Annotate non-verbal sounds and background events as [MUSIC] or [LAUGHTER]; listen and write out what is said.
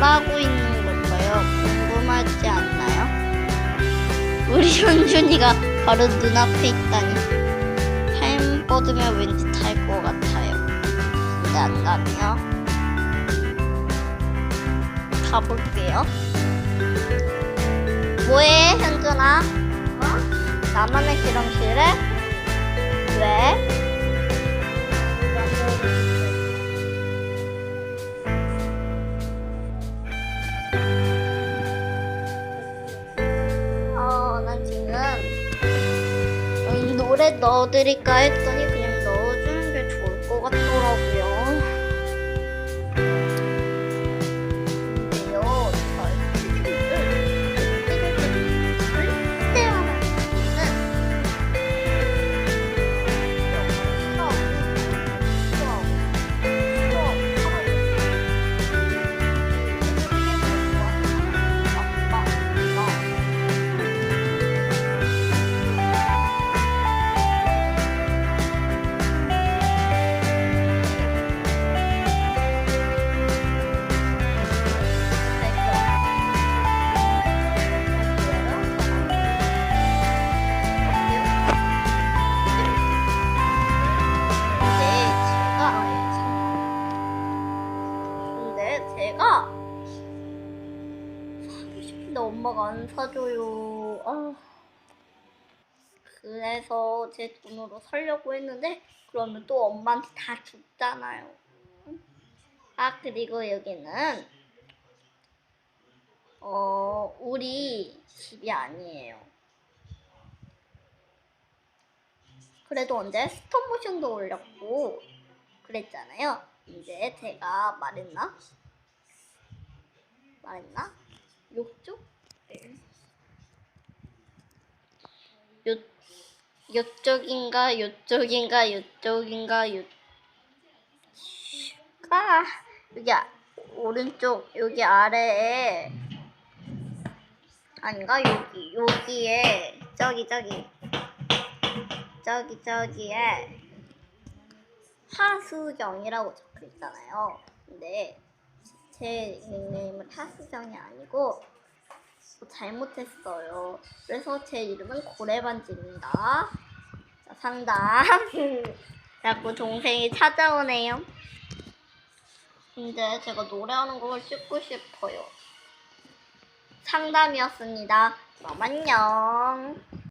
여기는 뭐라고 있는 걸까요? 궁금하지 않나요? 우리 현준이가 바로 눈앞에 있다니 타임 뻗으면 왠지 탈 것 같아요 근데 안 가네요 가볼게요 뭐해 현준아? 어? 나만의 실험실에? 음, 노래 넣어드릴까 했더니 그냥 넣어주는 게 좋을 것 같더라고요. 제가 사고 싶은데 엄마가 안 사줘요. 아. 그래서 제 돈으로 사려고 했는데 그러면 또 엄마한테 다 줬잖아요. 아 그리고 여기는 어 우리 집이 아니에요. 그래도 언제 스톱모션도 올렸고 그랬잖아요. 이제 제가 말했나? 말했나? 욕조? 네. 요, 요쪽인가, 요쪽인가, 요쪽인가, 요, 아, 여기, 아, 오른쪽, 여기 아래에, 아닌가? 여기, 여기에, 저기, 저기, 저기, 저기에, 하수경이라고 적혀 있잖아요. 근데 제 닉네임은 하수경이 아니고 잘못했어요. 그래서 제 이름은 고래반지입니다. 자, 상담. [LAUGHS] 자꾸 동생이 찾아오네요. 근데 제가 노래하는 걸 찍고 싶어요. 상담이었습니다. 그럼 안녕.